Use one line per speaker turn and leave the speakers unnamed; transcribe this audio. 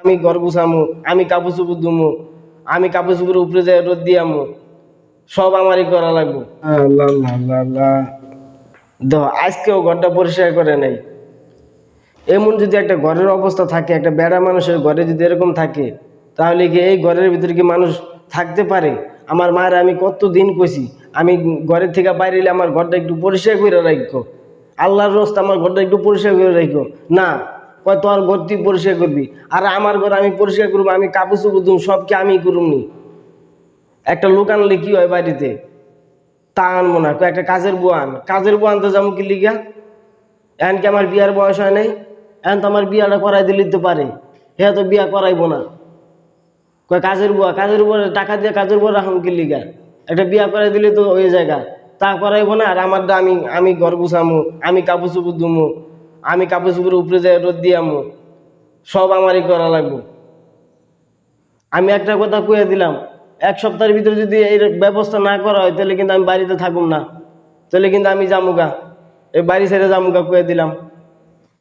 আমি ঘর গুছামু আমি কাপড় চুপুর দুমু আমি কাপড় চুপুর উপরে যাই রোদ দিয়ামু সব আমারই করা লাগবো। আজকেও ঘরটা পরিষ্কার করে নাই। এমন যদি একটা ঘরের অবস্থা থাকে, একটা বেড়া মানুষের ঘরে যদি এরকম থাকে, তাহলে কি এই ঘরের ভিতরে কি মানুষ থাকতে পারে? আমার মায়ের আমি কত দিন কইছি, আমি ঘরের থেকে বাইরে এলে আমার ঘরটা একটু পরিষ্কার করে রাখো আল্লাহর রস্ত আমার ঘরটা একটু পরিষ্কার করে রাখো না কয় তোমার ঘর তুই পরিষ্কার করবি? আর আমার ঘর আমি পরিষ্কার করব, আমি কাপড় চুপড় দুম সবকে আমি করুমনি। একটা লোক আনলে কি হয় বাড়িতে? তা আনব না। একটা কাজের বুয়া আন। কাজের বুয়া আনতে যাব কি লিগা? এখন কি আমার বিয়ার বয়স হয় নাই? এখন তো আমার বিয়াটা করাই দিলে তো পারে। হ্যাঁ তো বিয়া করাইবো না। কয়, কাজের বুয়া কাজের বুয়া টাকা দিয়ে কাজের বুয়া রাখুন কি লিগা? একটা বিয়া করাই দিলে তো ওই জায়গা। তা করাইবো না, আর আমারটা আমি আমি ঘর গুছামু, আমি কাপড় চুপুর দুমু আমি কাপড় চুপুর উপরে যাই রোদ দিয়ামু সব আমারই করা লাগবো। আমি একটা কথা কুয়ে দিলাম, এক সপ্তাহের ভিতরে যদি এই ব্যবস্থা না করা হয়, তাহলে কিন্তু আমি বাড়িতে থাকুম না। তাহলে কিন্তু আমি জামুগা এই বাড়ি ছেড়ে জামুগা কুয়ে দিলাম।